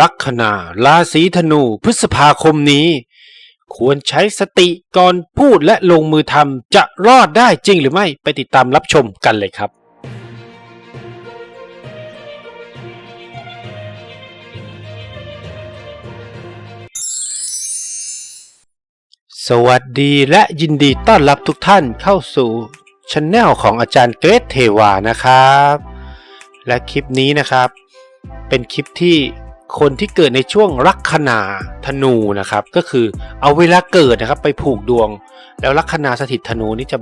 ลัคนาราศีธนูพฤษภาคมนี้ ควรใช้สติก่อนพูดและลงมือทำจะรอดได้จริงหรือไม่ไปติดตามรับชมกันเลยครับสวัสดีและยินดีต้อนรับทุกท่านเข้าสู่ช anel ของอาจารย์เกรทเทวานะครับ และคลิปนี้นะครับ เป็นคลิปที่ คนที่เกิดในช่วงลัคนาธนูนะครับ ก็คือเอาเวลาเกิดนะครับไปผูกดวง แล้วลัคนาสถิตธนูนี่จะ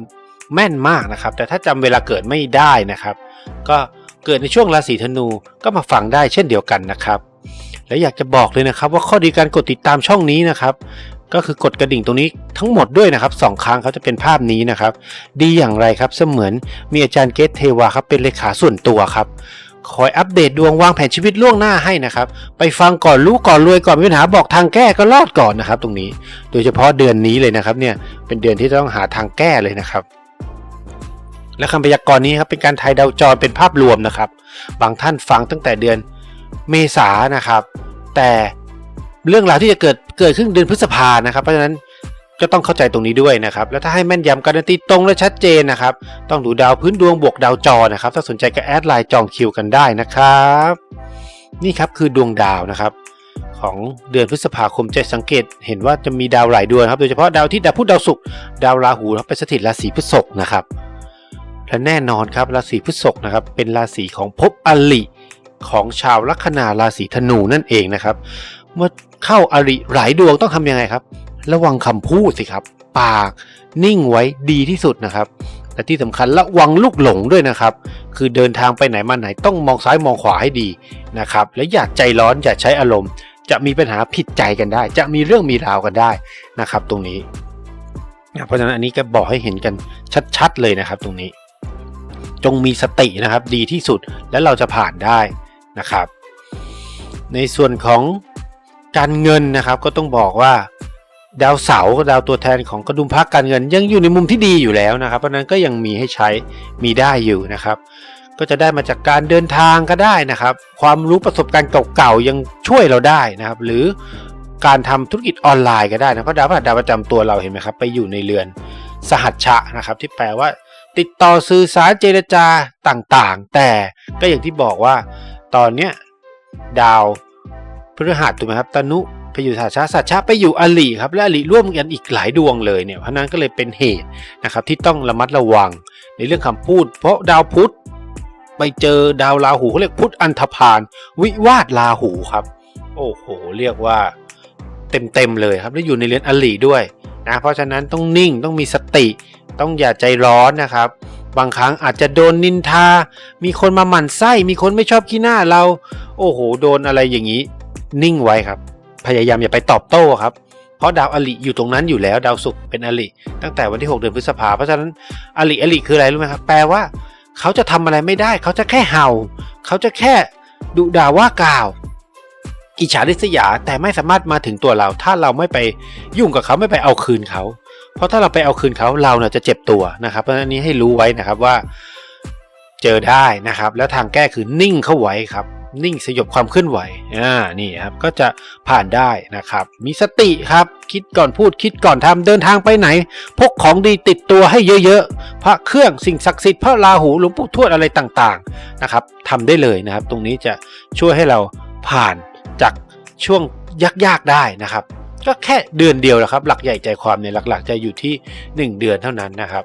แม่นมากนะครับ แต่ถ้าจำเวลาเกิดไม่ได้นะครับ ก็เกิดในช่วงราศีธนูก็มาฟังได้เช่นเดียวกันนะครับ และอยากจะบอกเลยนะครับ ว่าข้อดีการกดติดตามช่องนี้นะครับ ก็คือกดกระดิ่งตรงนี้ทั้งหมดด้วยนะครับสองครั้งเขาจะเป็นภาพนี้นะครับ ดีอย่างไรครับเสมือนมีอาจารย์เกตเทวาครับเป็นเลขาส่วนตัวครับ คอยอัปเดตดวงวางแผนชีวิตล่วงหน้าให้นะครับ ไปฟังก่อนรู้ก่อนรวยก่อนมีปัญหาบอกทางแก้ก็รอดก่อนนะครับตรงนี้ โดยเฉพาะเดือนนี้เลยนะครับเนี่ยเป็นเดือนที่ต้องหาทางแก้เลยนะครับและคำพยากรณ์นี้ครับเป็นการทายดาวจรเป็นภาพรวมนะครับ บางท่านฟังตั้งแต่เดือนเมษานะครับ แต่เรื่องราวที่จะเกิดเกิดขึ้นเดือนพฤษภานะครับ เพราะฉะนั้น ก็ต้องเข้าใจตรงนี้ด้วยนะครับ แล้วถ้าให้แม่นยำการันตีตรงและชัดเจนนะครับ ต้องดูดาวพื้นดวงบวกดาวจอนะครับ ถ้าสนใจก็แอดไลน์จองคิวกันได้นะครับ นี่ครับคือดวงดาวนะครับ ของเดือนพฤษภาคมจะสังเกต เห็นว่าจะมีดาวหลายดวงครับ โดยเฉพาะดาวที่ดาวพุธดาวศุกร์ดาวราหูครับไปสถิตราศีพฤษภนะครับ และแน่นอนครับราศีพฤษภนะครับ เป็นราศีของภพอลิของชาวลัคนาราศีธนูนั่นเองนะครับ เมื่อเข้าอริหลายดวงต้องทำยังไงครับ ระวังคำพูดสิครับ ปากนิ่งไว้ดีที่สุดนะครับและที่สำคัญระวังลูกหลงด้วยนะครับ คือเดินทางไปไหนมาไหนต้องมองซ้ายมองขวาให้ดีนะครับ และอย่าใจร้อนอย่าใช้อารมณ์ จะมีปัญหาผิดใจกันได้ จะมีเรื่องมีราวกันได้นะครับ ตรงนี้ เพราะฉะนั้นอันนี้ก็บอกให้เห็นกันชัดๆเลยนะครับ ตรงนี้ จงมีสตินะครับดีที่สุดและเราจะผ่านได้นะครับ ในส่วนของการเงินนะครับ ก็ต้องบอกว่า ดาวเสาร์ดาวตัวแทนของกระดุมพักการเงิน ยังอยู่ในมุมที่ดีอยู่แล้วนะครับ เพราะนั้นก็ยังมีให้ใช้มีได้อยู่นะครับ ก็จะได้มาจากการเดินทางก็ได้นะครับ ความรู้ประสบการณ์เก่าๆยังช่วยเราได้นะครับ หรือการทำธุรกิจออนไลน์ก็ได้นะเพราะดาวพฤหัสดาวประจำตัวเราเห็นไหมครับ ไปอยู่ในเรือนสหัชชะนะครับ ที่แปลว่า ติดต่อสื่อสารเจรจาต่างๆ แต่ก็อย่างที่บอกว่า ตอนเนี้ยดาวพฤหัสถูกไหมครับตนุ ไปอยู่สัชชาสัชชาไปอยู่อลีครับและอลีร่วมกันอีกหลายดวงเลยเนี่ยเพราะนั้นก็เลยเป็นเหตุนะครับที่ต้องระมัดระวังในเรื่องคำพูด เพราะดาวพุธไปเจอดาวราหูเขาเรียกพุธอันธพาลวิวาทราหูครับ โอ้โห เรียกว่าเต็มๆเลยครับแล้วอยู่ในเรือนอลีด้วยนะเพราะฉะนั้นต้องนิ่งต้องมีสติ ต้องอย่าใจร้อนนะครับ บางครั้งอาจจะโดนนินทา มีคนมาหมั่นไส้ มีคนไม่ชอบขี้หน้าเรา โอ้โห โดนอะไรอย่างนี้ นิ่งไว้ครับ พยายามอย่าไปตอบโต้ครับ เพราะดาวอลิอยู่ตรงนั้นอยู่แล้วดาวศุกร์เป็นอลิตั้งแต่วันที่ 6 เดือนพฤษภาเพราะฉะนั้นอลิอลิคืออะไรรู้ไหมครับแปลว่า เขาจะทำอะไรไม่ได้ เขาจะแค่เห่า เขาจะแค่ดุด่าว่ากล่าว อิจฉาริษยาแต่ไม่สามารถมาถึงตัวเรา ถ้าเราไม่ไปยุ่งกับเขาไม่ไปเอาคืนเขา เพราะถ้าเราไปเอาคืนเขาเราเนี่ยจะเจ็บตัวนะครับ เพราะฉะนั้นอันนี้ให้รู้ไว้นะครับว่า เจอได้นะครับ แล้วทางแก้คือนิ่งเข้าไว้ครับ นิ่งสยบความเคลื่อนไหวอ่านี่ครับก็จะผ่านได้นะครับ มีสติครับ คิดก่อนพูดคิดก่อนทำเดินทางไปไหน พกของดีติดตัวให้เยอะๆ พระเครื่องสิ่งศักดิ์สิทธิ์พระราหูหลวงปู่ทวดอะไรต่างๆนะครับทำได้เลยนะครับ ตรงนี้จะช่วยให้เราผ่านจากช่วงยากๆได้นะครับ ก็แค่เดือนเดียวแหละครับ หลักใหญ่ใจความเนี่ยหลักๆจะอยู่ที่ 1 เดือนเท่านั้นนะครับ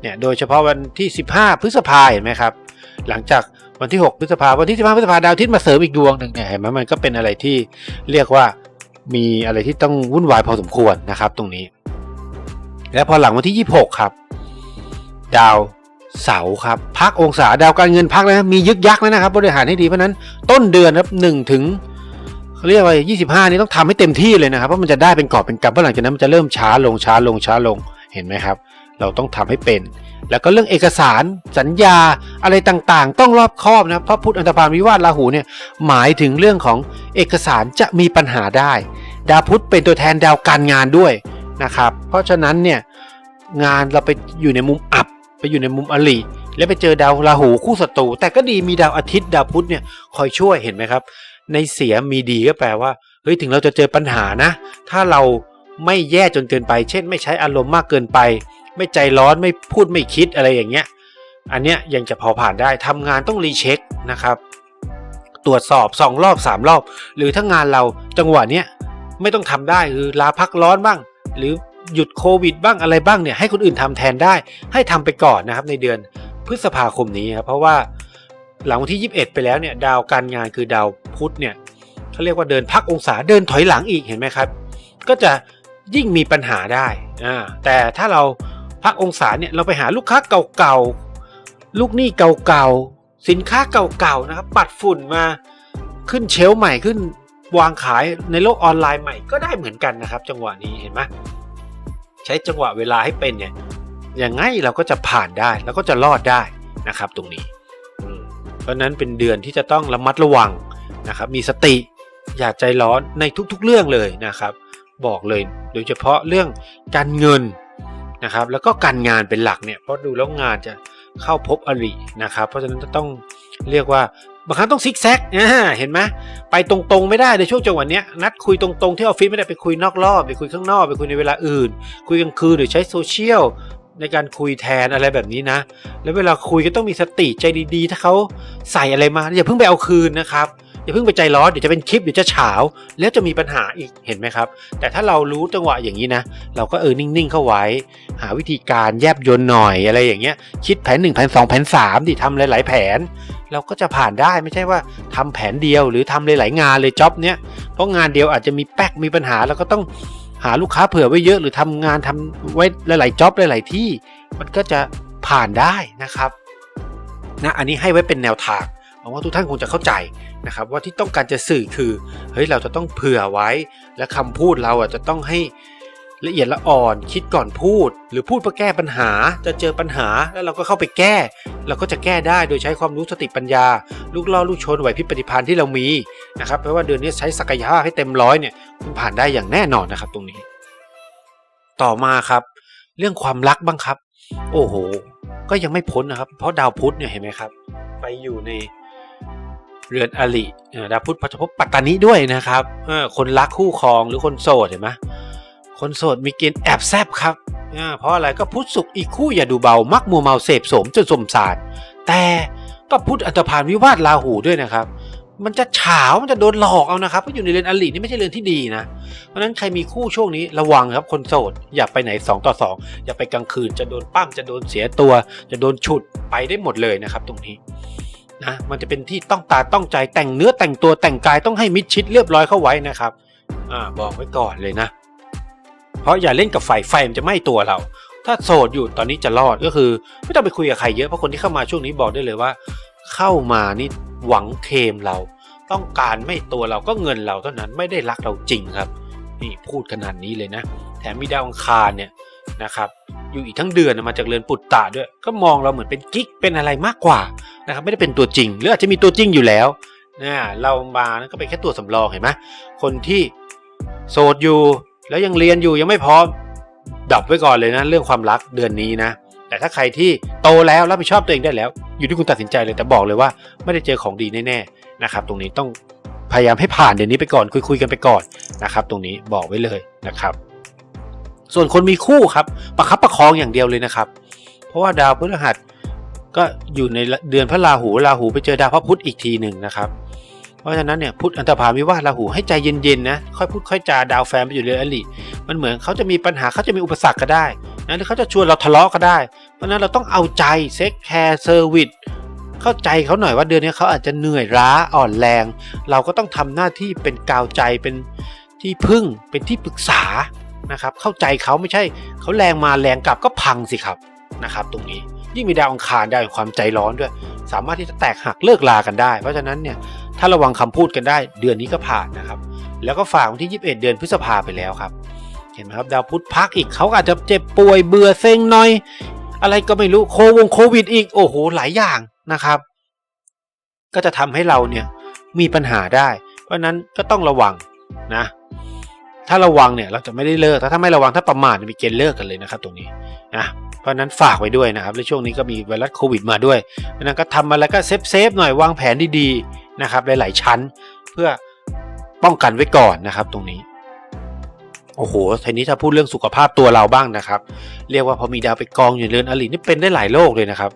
เนี่ยโดยเฉพาะวันที่ 15 พฤษภาเห็นไหมครับ หลังจาก วันที่ 6 พฤษภาวันที่15พฤษภาดาวอาทิตย์มาเสริมอีกดวงหนึ่งเนี่ยเห็นไหมมันก็เป็นอะไรที่เรียกว่ามีอะไรที่ต้องวุ่นวายพอสมควรนะครับตรงนี้ และพอหลังวันที่ 26 ครับ ดาวเสาร์ครับพักองศาดาวการเงินพักนะมียึกยักแล้วนะครับบริหารให้ดีเพราะนั้นต้นเดือนครับ1ถึงเขาเรียกว่า 25 นี่ต้องทำให้เต็มที่เลยนะครับเพราะมันจะได้เป็นกอบเป็นกำเพราะหลังจากนั้นมันจะเริ่มช้าลงช้าลงช้าลงเห็นไหมครับ เราต้องทำให้เป็น แล้วก็เรื่องเอกสารสัญญาอะไรต่างๆ ต้องรอบคอบนะเพราะพุทธอันธพาลวิวาทราหูเนี่ยหมายถึงเรื่องของเอกสารจะมีปัญหาได้ ดาวพุธเป็นตัวแทนดาวการงานด้วยนะครับเพราะฉะนั้นเนี่ยงานเราไปอยู่ในมุมอับ ไปอยู่ในมุมอลีแล้วไปเจอดาวราหูคู่ศัตรูแต่ก็ดีมีดาวอาทิตย์ดาวพุธเนี่ยคอยช่วยเห็นไหมครับ ในเสียมีดีก็แปลว่าเฮ้ยถึงเราจะเจอปัญหานะ ถ้าเราไม่แย่จนเกินไป เช่น ไม่ใช้อารมณ์มากเกินไป ไม่ใจร้อนไม่พูดไม่คิดอะไรอย่างเงี้ย อันเนี้ยยังจะพอผ่านได้ทำงานต้องรีเช็คนะครับ ตรวจสอบสองรอบสามรอบ หรือถ้างานเราจังหวะเนี้ยไม่ต้องทำได้คือลาพักร้อนบ้าง หรือหยุดโควิดบ้างอะไรบ้างเนี่ยให้คนอื่นทำแทนได้ ให้ทำไปก่อนนะครับในเดือนพฤษภาคมนี้ครับเพราะว่าหลังวันที่ 21 ไปแล้วเนี่ยดาวการงานคือดาวพุธเนี่ยเขาเรียกว่าเดินพักองศาเดินถอยหลังอีกเห็นไหมครับ ก็จะยิ่งมีปัญหาได้อ่าแต่ถ้าเรา พักองศาเนี่ยเราไปหาลูกค้าเก่าๆ ลูกหนี้เก่าๆ สินค้าเก่าๆนะครับปัดฝุ่นมาขึ้นเชลใหม่ขึ้นวางขายในโลกออนไลน์ใหม่ก็ได้เหมือนกันนะครับ จังหวะนี้เห็นไหมใช้จังหวะเวลาให้เป็นเนี่ยอย่างไงเราก็จะผ่านได้แล้วก็จะรอดได้นะครับตรงนี้เพราะนั้นเป็นเดือนที่จะต้องระมัดระวังนะครับ มีสติอย่าใจร้อนในทุกๆเรื่องเลยนะครับ บอกเลยโดยเฉพาะเรื่องการเงิน นะครับ แล้วก็การงานเป็นหลักเนี่ยเพราะดูแล้วงานจะเข้าพบอรินะครับ เพราะฉะนั้นจะต้องเรียกว่าบางครั้งต้องซิกแซกเห็นไหมไปตรงๆไม่ได้ในช่วงจังหวะเนี้ยนัดคุยตรงๆที่ออฟฟิศไม่ได้ไปคุยนอกรอบไปคุยข้างนอกไปคุยในเวลาอื่น คุยกลางคืนหรือใช้โซเชียลในการคุยแทนอะไรแบบนี้นะ แล้วเวลาคุยก็ต้องมีสติใจดีๆ ถ้าเขาใส่อะไรมาอย่าเพิ่งไปเอาคืนนะครับ อย่าเพิ่งไปใจร้อนเดี๋ยวจะเป็นคลิปเดี๋ยวจะเฉาแล้วจะมีปัญหาอีกเห็นไหมครับ แต่ถ้าเรารู้จังหวะอย่างนี้นะ เราก็เออนิ่งๆเข้าไว้ หาวิธีการแยบยนหน่อยอะไรอย่างเงี้ย คิดแผน1แผน2แผน3ดิทำหลาย ๆ แผน เราก็จะผ่านได้ไม่ใช่ว่าทำแผนเดียวหรือทำหลายๆงานเลยจ็อบเนี้ยเพราะงานเดียวอาจจะมีแป๊กมีปัญหาแล้วก็ต้องหาลูกค้าเผื่อไว้เยอะหรือทำงานทำไว้หลายๆจ็อบหลาย ๆ ที่ มันก็จะผ่านได้นะครับนะอันนี้ให้ไว้เป็นแนวทางหวังว่าทุกท่านคงจะเข้าใจ นะครับว่าที่ต้องการจะสื่อคือเฮ้ยเราจะต้องเผื่อไว้ และคำพูดเราอะจะต้องให้ละเอียดละอ่อนคิดก่อนพูด หรือพูดเพื่อแก้ปัญหาจะเจอปัญหาแล้วเราก็เข้าไปแก้ เราก็จะแก้ได้โดยใช้ความรู้สติปัญญา ลูกล่อลูกชนไหวพริบปฏิภาณที่เรามีนะครับเพราะว่าเดือนนี้ใช้ศักยภาพให้เต็มร้อยเนี่ยคุณผ่านได้อย่างแน่นอนนะครับตรงนี้ ต่อมาครับ เรื่องความรักบ้างครับ โอ้โห ก็ยังไม่พ้นนะครับ เพราะดาวพุธเนี่ยเห็นไหมครับ ไปอยู่ใน เรือนอลิดาวพุธพัชภพปัตตานีด้วยนะครับคนรักคู่ครองหรือคนโสดเห็นไหมคนโสดมีเกณฑ์แอบแซบครับเพราะอะไรก็พุธสุขอีกคู่อย่าดูเบา มักมัวเมาเสพสมจนสมสารแต่ก็พุธอัตพานวิวาทลาหูด้วยนะครับ มันจะเฉามันจะโดนหลอกเอานะครับเพราะอยู่ในเรือนอลินี่ไม่ใช่เรือนที่ดีนะ เพราะฉะนั้นใครมีคู่ช่วงนี้ระวังครับคนโสด อย่าไปไหน 2 ต่อ 2 อย่าไปกลางคืนจะโดนปั้มจะโดนเสียตัว จะโดนฉุดไปได้หมดเลยนะครับ ตรงนี้ นะมันจะเป็นที่ต้องตาต้องใจแต่งเนื้อแต่งตัวแต่งกายต้องให้มิดชิดเรียบร้อยเข้าไว้นะครับอ่าบอกไว้ก่อนเลยนะ เพราะอย่าเล่นกับไฟไฟมันจะไหม้ตัวเรา ถ้าโสดอยู่ตอนนี้จะรอดก็คือ ไม่ต้องไปคุยกับใครเยอะเพราะคนที่เข้ามาช่วงนี้บอกได้เลยว่า เข้ามานี่หวังเคมเรา ต้องการไม่ตัวเราก็เงินเราเท่านั้นไม่ได้รักเราจริงครับนี่พูดขนาดนี้เลยนะ แถมมีดาวอังคารเนี่ย นะครับอยู่อีกทั้งเดือนมาจากเรือนปุตตะด้วย ก็มองเราเหมือนเป็นกิ๊กเป็นอะไรมากกว่านะครับไม่ได้เป็นตัวจริง หรืออาจจะมีตัวจริงอยู่แล้วนะเรามานั่นก็เป็นแค่ตัวสำรองเห็นไหมคนที่โสดอยู่แล้วยังเรียนอยู่ยังไม่พร้อมดับไว้ก่อนเลยนะเรื่องความรักเดือนนี้นะแต่ถ้าใครที่โตแล้วรับผิดชอบตัวเองได้แล้ว อยู่ที่คุณตัดสินใจเลยแต่บอกเลยว่าไม่ได้เจอของดีแน่ๆนะครับตรงนี้ต้องพยายามให้ผ่านเดือนนี้ไปก่อนคุยๆกันไปก่อนนะครับ ตรงนี้บอกไว้เลยนะครับ ส่วนคนมีคู่ครับประคับประคองอย่างเดียวเลยนะครับ เพราะว่าดาวพฤหัสก็อยู่ในเดือนพระราหูราหูไปเจอดาวพระพุธอีกทีหนึ่งนะครับ เพราะฉะนั้นเนี่ยพุธอันตรพานวิว่าราหูให้ใจเย็นๆนะค่อยพูดค่อยจาดาวแฟนไปอยู่เรือนอลิมันเหมือนเขาจะมีปัญหาเขาจะมีอุปสรรคก็ได้นะหรือเขาจะชวนเราทะเลาะก็ได้ เพราะฉะนั้นเราต้องเอาใจเซ็กแคร์เซอร์วิสเข้าใจเขาหน่อยว่าเดือนนี้เขาอาจจะเหนื่อยล้าอ่อนแรง เราก็ต้องทำหน้าที่เป็นกาวใจเป็นที่พึ่งเป็นที่ปรึกษา นะครับเข้าใจเขาไม่ใช่เขาแรงมาแรงกลับก็พังสิครับนะครับ ตรงนี้ยิ่งมีดาวอังคารได้ความใจร้อนด้วย สามารถที่จะแตกหักเลิกลากันได้ เพราะฉะนั้นเนี่ยถ้าระวังคำพูดกันได้ เดือนนี้ก็ผ่านนะครับ แล้วก็ฝากวันที่ 21 เดือนพฤษภาไปแล้วครับ เห็นไหมครับดาวพุธพักอีกเขาอาจจะเจ็บป่วยเบื่อเซ็งหน่อย อะไรก็ไม่รู้โควงโควิดอีกโอ้โหหลายอย่างนะครับ ก็จะทำให้เราเนี่ยมีปัญหาได้ เพราะฉะนั้นก็ต้องระวังนะ ถ้าระวังเนี่ยเราจะไม่ได้เลิกถ้าถ้าไม่ระวังถ้าประมาทมีเกณฑ์เลิกกันเลยนะครับตรงนี้นะเพราะนั้นฝากไว้ด้วยนะครับในช่วงนี้ก็มีไวรัสโควิดมาด้วยเพราะนั้นก็ทำอะไรก็เซฟเซฟหน่อยวางแผนดีๆนะครับหลายๆชั้น เพื่อป้องกันไว้ก่อนนะครับตรงนี้โอ้โหทีนี้ถ้าพูดเรื่องสุขภาพตัวเราบ้างนะครับ เรียกว่าพอมีดาวไปกองอยู่เรือนอรินี่เป็นได้หลายโรคเลยนะครับ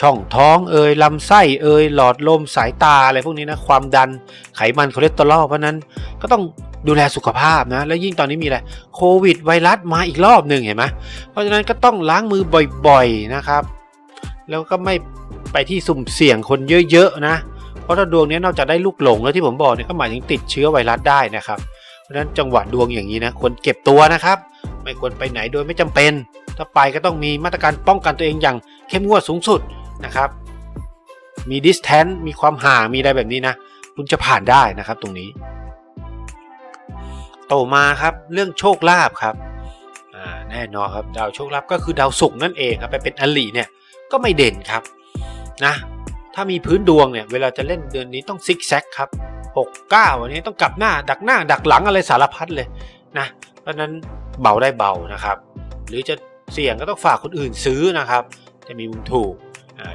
ช่องท้องเอ่ยลำไส้เอ่ยหลอดลมสายตาอะไรพวกนี้นะ ความดันไขมันคอเลสเตอรอลเพราะนั้นก็ต้อง ดูแลสุขภาพนะ แล้วยิ่งตอนนี้มีอะไรโควิดไวรัสมาอีกรอบหนึ่งเห็นไหมเพราะฉะนั้นก็ต้องล้างมือบ่อยๆนะครับ แล้วก็ไม่ไปที่สุ่มเสี่ยงคนเยอะๆนะ เพราะถ้าดวงนี้นอกจากได้ลูกหลงแล้วที่ผมบอกเนี่ยก็หมายถึงติดเชื้อไวรัสได้นะครับ เพราะฉะนั้นจังหวะดวงอย่างนี้นะควรเก็บตัวนะครับ ไม่ควรไปไหนโดยไม่จำเป็น ถ้าไปก็ต้องมีมาตรการป้องกันตัวเองอย่างเข้มงวดสูงสุดนะครับมี distance มีความห่างมีอะไรแบบนี้นะ คุณจะผ่านได้นะครับตรงนี้ ต่อมาครับเรื่องโชคลาภครับแน่นอนครับดาวโชคลาภก็คือดาวศุกร์นั่นเองครับไปเป็นอลิเนี่ยก็ไม่เด่นครับนะถ้ามีพื้นดวงเนี่ยเวลาจะเล่นเดือนนี้ต้องซิกแซกครับ6 9อันนี้ต้องกลับหน้าดักหน้าดักหลังอะไรสารพัดเลยนะเพราะนั้นเบาได้เบานะครับ หรือจะเสี่ยงก็ต้องฝากคนอื่นซื้อนะครับ จะมีมุมถูก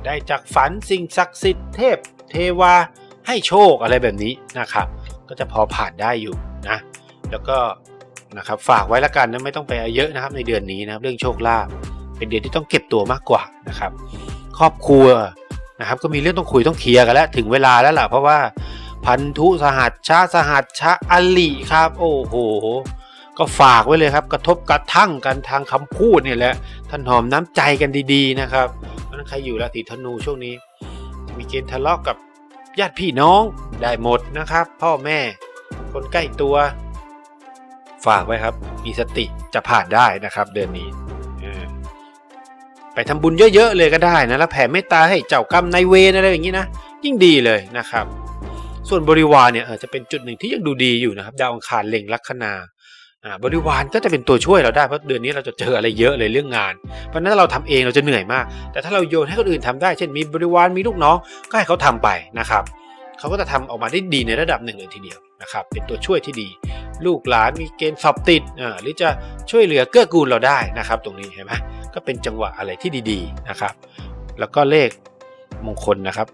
ได้จากฝันสิ่งศักดิ์สิทธิ์เทพเทวาให้โชคอะไรแบบนี้นะครับ ก็จะพอผ่านได้อยู่ แล้วก็นะครับฝากไว้ละกันนะไม่ต้องไปเยอะนะครับในเดือนนี้นะครับเรื่องโชคลาภเป็นเดือนที่ต้องเก็บตัวมากกว่านะครับ ครอบครัวนะครับก็มีเรื่องต้องคุยต้องเคลียร์กันแล้วถึงเวลาแล้วล่ะเพราะว่าพันธุสหัสชาสหัสชะอลิครับ โอ้โหก็ฝากไว้เลยครับ กระทบกระทั่งกันทางคำพูดเนี่ยแหละท่านหอมน้ำใจกันดีๆนะครับเพราะนั้นใครอยู่ราศีธนูช่วงนี้ มีเกณฑ์ทะเลาะกับญาติพี่น้องได้หมดนะครับ พ่อแม่คนใกล้ตัว ฝากไว้ครับ มีสติจะผ่านได้นะครับ เดือนนี้ไปทำบุญเยอะๆเลยก็ได้นะแล้วแผ่เมตตาให้เจ้ากรรมนายเวรอะไรอย่างนี้นะยิ่งดีเลยนะครับ ส่วนบริวารเนี่ยจะเป็นจุดหนึ่งที่ยังดูดีอยู่นะครับ ดาวอังคารเล็งลัคนาบริวารก็จะเป็นตัวช่วยเราได้เพราะเดือนนี้เราจะเจออะไรเยอะเลยเรื่องงาน เพราะนั้นเราทำเองเราจะเหนื่อยมาก แต่ถ้าเราโยนให้คนอื่นทำได้ เช่นมีบริวารมีลูกน้องก็ให้เขาทำไปนะครับ เขาก็จะทำออกมาได้ดีในระดับหนึ่งเลยทีเดียวนะครับเป็นตัวช่วยที่ดี ลูกหลานมีเกณฑ์สอบติดอ่าหรือจะช่วยเหลือเกื้อกูลเราได้นะครับ ตรงนี้เห็นไหมก็เป็นจังหวะอะไรที่ดีๆนะครับ แล้วก็เลขมงคลนะครับ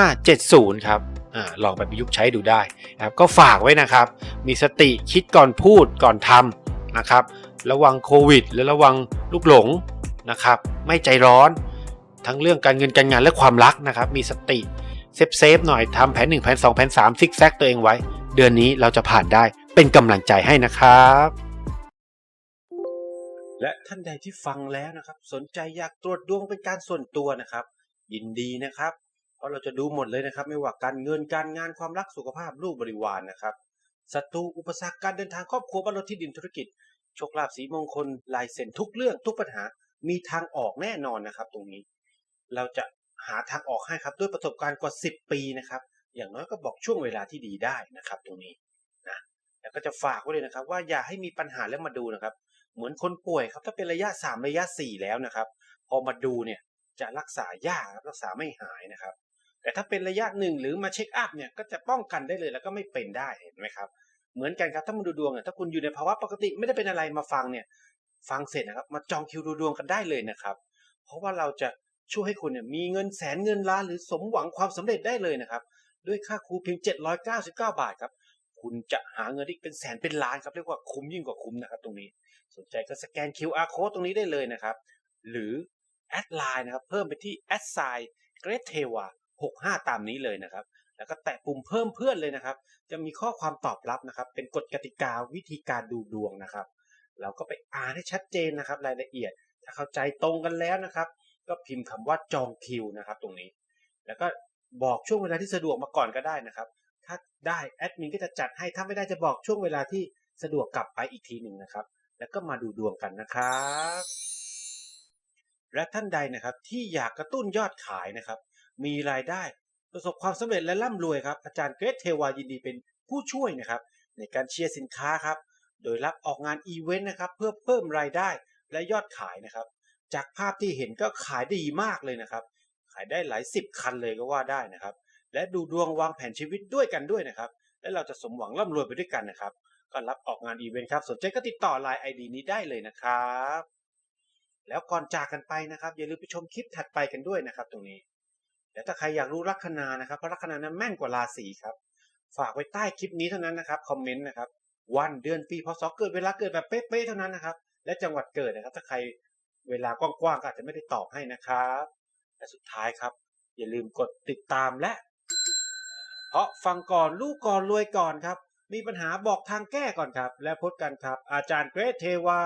19570 ครับอลองไปประยุกต์ใช้ดูได้นะครับก็ฝากไว้นะครับ มีสติคิดก่อนพูดก่อนทำนะครับ ระวังโควิด และระวังลูกหลงนะครับ ไม่ใจร้อน ทั้งเรื่องการเงินการงานและความรักนะครับ มีสติ เซฟเซฟหน่อยทำแผน1แผน2แผน3ซิกแซกตัวเองไว้ เดือนนี้เราจะผ่านได้เป็นกำลังใจให้นะครับ และท่านใดที่ฟังแล้วนะครับ สนใจอยากตรวจดวงเป็นการส่วนตัวนะครับ ยินดีนะครับ เพราะเราจะดูหมดเลยนะครับ ไม่ว่าการเงินการงานความรักสุขภาพลูกบริวารนะครับศัตรูอุปสรรคการเดินทางครอบครัวบ้านรถที่ดินธุรกิจโชคลาภสีมงคลลายเซ็นทุกเรื่องทุกปัญหามีทางออกแน่นอนนะครับ ตรงนี้ เราจะ หาทางออกให้ครับด้วยประสบการณ์กว่า 10 ปีนะครับ อย่างน้อยก็บอกช่วงเวลาที่ดีได้นะครับตรงนี้นะแล้วก็จะฝากไว้เลยนะครับ ว่าอย่าให้มีปัญหาแล้วมาดูนะครับ เหมือนคนป่วยครับถ้าเป็นระยะ 3 ระยะ 4 แล้วนะครับ พอมาดูเนี่ยจะรักษายากรับรักษาไม่หายนะครับ แต่ถ้าเป็นระยะหนึ่งหรือมาเช็คอัพเนี่ยก็จะป้องกันได้เลยแล้วก็ไม่เป็นได้เห็นไหมครับเหมือนกันครับถ้ามาดูดวงเนี่ยถ้าคุณอยู่ในภาวะปกติไม่ได้เป็นอะไรมาฟังเนี่ยฟังเสร็จนะครับ มาจองคิวดูดวงกันได้เลยนะครับ เพราะว่าเราจะ ช่วยให้คุณเนี่ยมีเงินแสนเงินล้านหรือสมหวังความสำเร็จได้เลยนะครับ ด้วยค่าครูเพียง 799 บาทครับคุณจะหาเงินได้เป็นแสนเป็นล้านครับเรียกว่าคุ้มยิ่งกว่าคุ้มนะครับตรงนี้ สนใจก็สแกน QR code ตรงนี้ได้เลยนะครับ หรือแอดไลน์นะครับเพิ่มไปที่แอดไซน์เกรทเทวา65 ตามนี้เลยนะครับ แล้วก็แตะปุ่มเพิ่มเพื่อนเลยนะครับ จะมีข้อความตอบรับนะครับ เป็นกฎกติกาวิธีการดูดวงนะครับ เราก็ไปอ่านให้ชัดเจนนะครับ รายละเอียด ถ้าเข้าใจตรงกันแล้วนะครับ ก็พิมพ์คำว่าจองคิวนะครับตรงนี้ แล้วก็บอกช่วงเวลาที่สะดวกมาก่อนก็ได้นะครับ ถ้าได้แอดมินก็จะจัดให้ถ้าไม่ได้จะบอกช่วงเวลาที่สะดวกกลับไปอีกทีหนึ่งนะครับ แล้วก็มาดูดวงกันนะครับ และท่านใดนะครับที่อยากกระตุ้นยอดขายนะครับ มีรายได้ประสบความสำเร็จและร่ำรวยครับ อาจารย์เกรทเทวายินดีเป็นผู้ช่วยนะครับ ในการเชียร์สินค้าครับ โดยรับออกงานอีเวนต์นะครับ เพื่อเพิ่มรายได้และยอดขายนะครับ จากภาพที่เห็นก็ขายดีมากเลยนะครับ ขายได้หลายสิบคันเลยก็ว่าได้นะครับ และดูดวงวางแผนชีวิตด้วยกันด้วยนะครับ และเราจะสมหวังร่ำรวยไปด้วยกันนะครับ ก็รับออกงานอีเวนต์ครับสนใจก็ติดต่อไลน์ไอดีนี้ได้เลยนะครับ แล้วก่อนจากกันไปนะครับ อย่าลืมไปชมคลิปถัดไปกันด้วยนะครับ ตรงนี้และถ้าใครอยากรู้ลัคนานะครับเพราะลัคนานั้นแม่นกว่าราศีครับ ฝากไว้ใต้คลิปนี้เท่านั้นนะครับคอมเมนต์นะครับวันเดือนปีพศเกิดเวลาเกิดแบบเป๊ะๆเท่านั้นนะครับ และจังหวัดเกิดนะครับ ถ้าใคร เวลากว้างๆก็อาจจะไม่ได้ตอบให้นะครับและสุดท้ายครับ อย่าลืมกดติดตามและ เพราะฟังก่อนลูกก่อนรวยก่อนครับ มีปัญหาบอกทางแก้ก่อนครับ และพบกันครับ อาจารย์เกรทเทวา